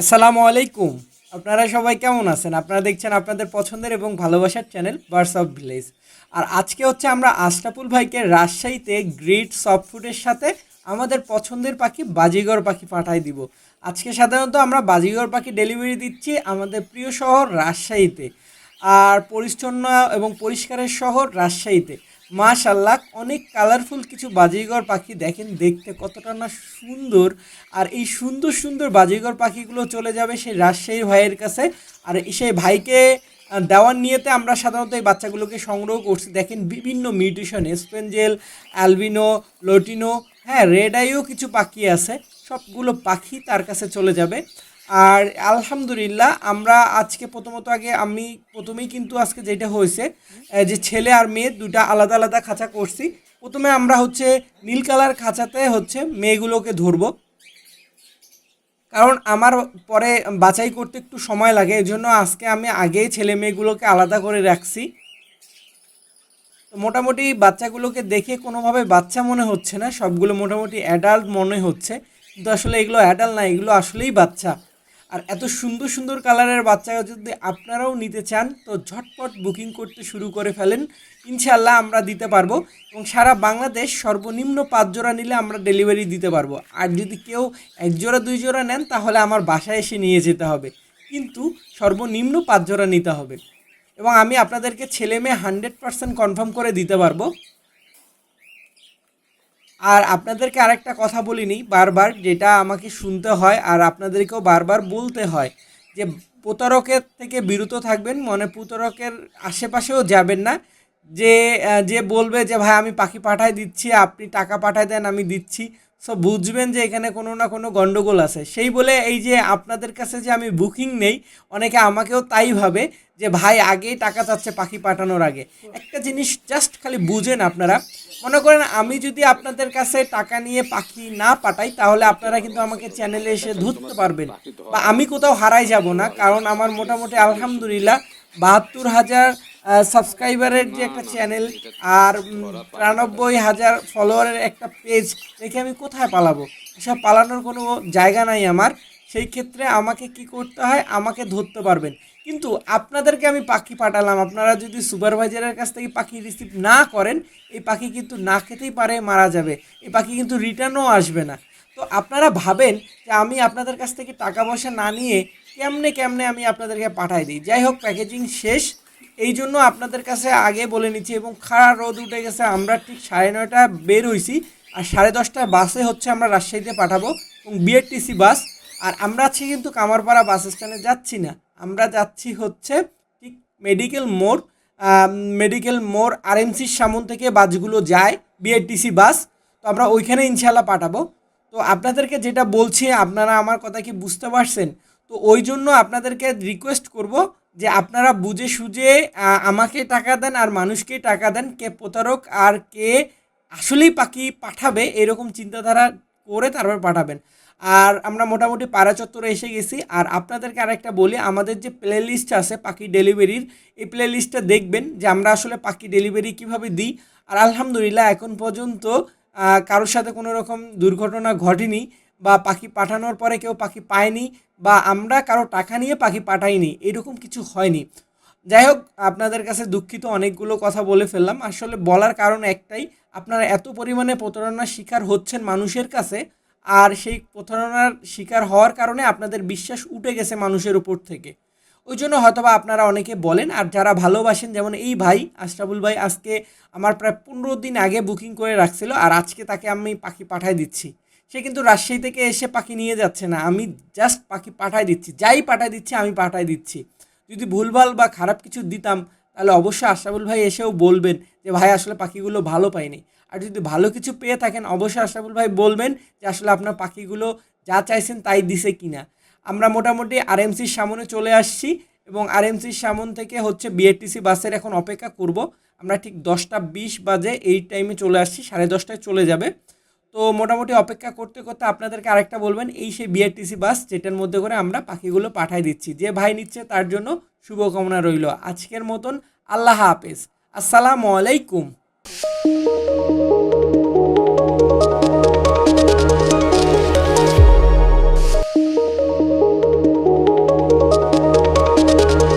আসসালামু আলাইকুম। আপনারা সবাই কেমন আছেন? আপনারা দেখছেন আপনাদের পছন্দের এবং ভালোবাসার চ্যানেল বার্স অফ ভিলেজ আর আজকে হচ্ছে আমরা আশরাফুল ভাইকে রাজশাহীতে গ্রিড সফট ফুডের সাথে আমাদের পছন্দের পাখি বাজিগর পাখি পাঠাই দিব। আজকে সাধারণত আমরা বাজিগর পাখি ডেলিভারি দিচ্ছি আমাদের প্রিয় শহর রাজশাহীতে। আর পরিচ্ছন্ন এবং পরিষ্কারের শহর রাজশাহীতে। মাশাল্লাহ, অনেক কালারফুল কিছু বাজিগর পাখি দেখেন, দেখতে কতটা না সুন্দর। আর এই সুন্দর সুন্দর বাজিগর পাখিগুলো চলে যাবে সেই রাজশাহী ভাইয়ের কাছে। আর সেই ভাইকে দেওয়ার নিয়েতে আমরা সাধারণত এই বাচ্চাগুলোকে সংগ্রহ করছি। দেখেন বিভিন্ন মিউটেশন স্পেঞ্জেল অ্যালবিনো, লোটিনো হ্যাঁ রেড আইও কিছু পাখি আছে। সবগুলো পাখি তার কাছে চলে যাবে। আর আলহামদুলিল্লাহ, আমরা আজকে প্রথমত আগে আমি প্রথমেই কিন্তু আজকে যেটা হয়েছে যে ছেলে আর মেয়ে দুটা আলাদা আলাদা খাঁচা করছি। প্রথমে আমরা হচ্ছে নীল কালার খাঁচাতে হচ্ছে মেয়েগুলোকে ধরবো। কারণ আমার পরে বাছাই করতে একটু সময় লাগে এই জন্য আজকে আমি আগেই ছেলে মেয়েগুলোকে আলাদা করে রাখছি। মোটামুটি বাচ্চাগুলোকে দেখে কোনোভাবে বাচ্চা মনে হচ্ছে না, সবগুলো মোটামুটি অ্যাডাল্ট মনে হচ্ছে। কিন্তু আসলে এগুলো অ্যাডাল্ট না, এগুলো আসলেই বাচ্চা। আর এত সুন্দর সুন্দর কালারের বাচ্চা যদি আপনারাও নিতে চান, তো ঝটপট বুকিং করতে শুরু করে ফেলেন। ইনশাল্লাহ আমরা দিতে পারব এবং সারা বাংলাদেশ সর্বনিম্ন পাঁচ জোড়া নিলে আমরা ডেলিভারি দিতে পারব। আর যদি কেউ এক জোড়া, দুই জোড়া নেন, তাহলে আমার বাসায় এসে নিয়ে যেতে হবে। কিন্তু সর্বনিম্ন পাঁচ জোড়া নিতে হবে। এবং আমি আপনাদেরকে ছেলে মেয়ে হান্ড্রেড পার্সেন্ট কনফার্ম করে দিতে পারব। আর আপনাদেরকে আরেকটা কথা বলিনি, বারবার যেটা আমাকে শুনতে হয় আর আপনাদেরকেও বারবার বলতে হয় যে প্রতারকের থেকে বিরত থাকবেন, মনে প্রতারকের আশেপাশেও যাবেন না। যে যে বলবে যে, ভাই, আমি পাখি পাঠাই দিচ্ছি, আপনি টাকা পাঠায় দেন, আমি দিচ্ছি। সো বুঝবেন যে এখানে কোনো না কোনো গন্ডগোল আছে। সেই বলে এই যে আপনাদের কাছে যে আমি বুকিং নেই, অনেকে আমাকেও তাই ভাবে যে, ভাই, আগেই টাকা চাচ্ছে পাখি পাঠানোর আগে। একটা জিনিস জাস্ট খালি বুঝেন আপনারা। মনে করেন আমি যদি আপনাদের কাছে টাকা নিয়ে পাখি না পাঠাই, তাহলে আপনারা কিন্তু আমাকে চ্যানেলে এসে ধরতে পারবেন। বা আমি কোথাও হারাই যাব না, কারণ আমার মোটামুটি আলহামদুলিল্লাহ বাহাত্তর হাজার সাবস্ক্রাইবারের যে একটা চ্যানেল আর তিরানব্বই হাজার ফলোয়ারের একটা পেজ দেখে আমি কোথায় পালাবো? এসব পালানোর কোনো জায়গা নাই আমার। সেই ক্ষেত্রে আমাকে কি করতে হয়? আমাকে ধরতে পারবেন। কিন্তু আপনাদেরকে আমি পাখি পাঠালাম। আপনারা যদি সুপারভাইজারের কাছ থেকে পাখি রিসিভ না করেন, এই পাখি কিন্তু না খেতেই পারে, মারা যাবে। এই পাখি কিন্তু রিটার্নও আসবে না। তো আপনারা ভাবেন যে আমি আপনাদের কাছ থেকে টাকা পয়সা না নিয়ে কেমনে কেমনে আমি আপনাদেরকে পাঠাই দিই? যাই হোক প্যাকেজিং শেষ। এই জন্য আপনাদের কাছে আগে বলে নিচ্ছি এবং খাড়া রোদ উঠে গেছে, আমরা ঠিক সাড়ে নয়টা বের হইছি আর সাড়ে দশটায় বাসে হচ্ছে আমরা রাজশাহীতে পাঠাবো এবং বিআরটিসি বাস। আর আমরা আছি কিন্তু কামারপাড়া বাস স্ট্যান্ডে যাচ্ছি না, আমরা যাচ্ছি হচ্ছে ঠিক মেডিকেল মোড় মেডিকেল মোড় আরএমসির সামন থেকে বাসগুলো যায় বিআরটিসি বাস। তো আমরা ওইখানে ইনশাল্লাহ পাঠাবো। তো আপনাদেরকে যেটা বলছি, আপনারা আমার কথা কি বুঝতে পারছেন? তো ওই জন্য আপনাদেরকে রিকোয়েস্ট করব যে আপনারা বুঝে সুঝে আমাকে টাকা দেন আর মানুষকে টাকা দেন, কে প্রতারক আর কে আসলেই পাখি পাঠাবে, এরকম চিন্তাধারা করে তারপর পাঠাবেন। আর আমরা মোটামুটি পাড়া চত্বরে এসে গেছি। আর আপনাদেরকে আরেকটা বলি, আমাদের যে প্লে লিস্ট আছে পাখি ডেলিভারির এই প্লে লিস্টটা দেখবেন যে আমরা আসলে পাখি ডেলিভারি কীভাবে দিই। আর আলহামদুলিল্লাহ এখন পর্যন্ত কারোর সাথে কোনো রকম দুর্ঘটনা ঘটেনি। বা পাখি পাঠানোর পরে কেউ পাখি পায়নি বা আমরা কারও টাকা নিয়ে পাখি পাঠাইনি, এরকম কিছু হয়নি। যাই হোক, আপনাদের কাছে দুঃখিত অনেকগুলো কথা বলে ফেললাম। আসলে বলার কারণ একটাই, আপনারা এত পরিমাণে প্রতারণার শিকার হচ্ছেন মানুষের কাছে আর সেই প্রতারণার শিকার হওয়ার কারণে আপনাদের বিশ্বাস উঠে গেছে মানুষের উপর থেকে। ওই জন্য হয়তোবা আপনারা অনেকে বলেন, আর যারা ভালোবাসেন, যেমন এই ভাই, আশরাফুল ভাই, আজকে আমার প্রায় পনেরো দিন আগে বুকিং করে রাখছিল আর আজকে তাকে আমি পাখি পাঠাই দিচ্ছি। সে কিন্তু রাজশাহী থেকে এসে পাখি নিয়ে যাচ্ছে না। আমি জাস্ট পাখি পাঠাই দিচ্ছি। যাই পাঠাই দিচ্ছি, আমি পাঠাই দিচ্ছি। যদি ভুলভাল বা খারাপ কিছু দিতাম, তাহলে অবশ্যই আশরাফুল ভাই এসেও বলবেন যে, ভাই, আসলে পাখিগুলো ভালো পাইনি। আর যদি ভালো কিছু পেয়ে থাকেন, অবশ্যই আশরাফুল ভাই বলবেন যে, আসলে আপনার পাখিগুলো যা চাইছেন তাই দিছে কিনা? আমরা মোটামুটি আরএমসির সামনে চলে আসছি এবং আরএমসির সামন থেকে হচ্ছে বিএটিসি বাসের এখন অপেক্ষা করব। আমরা ঠিক দশটা বিশ বাজে এই টাইমে চলে আসছি, সাড়ে দশটায় চলে যাবে। তো মোটামুটি অপেক্ষা করতে করতে আপনাদেরকে আরেকটা বলবেন, এই সেই বিআরটিসি বাস যেটার মধ্যে করে আমরা পাখিগুলো পাঠাই দিচ্ছি। যে ভাই নিচ্ছে তার জন্য শুভকামনা রইল। আজকের মতন আল্লাহ হাফেজ। আসসালামু আলাইকুম।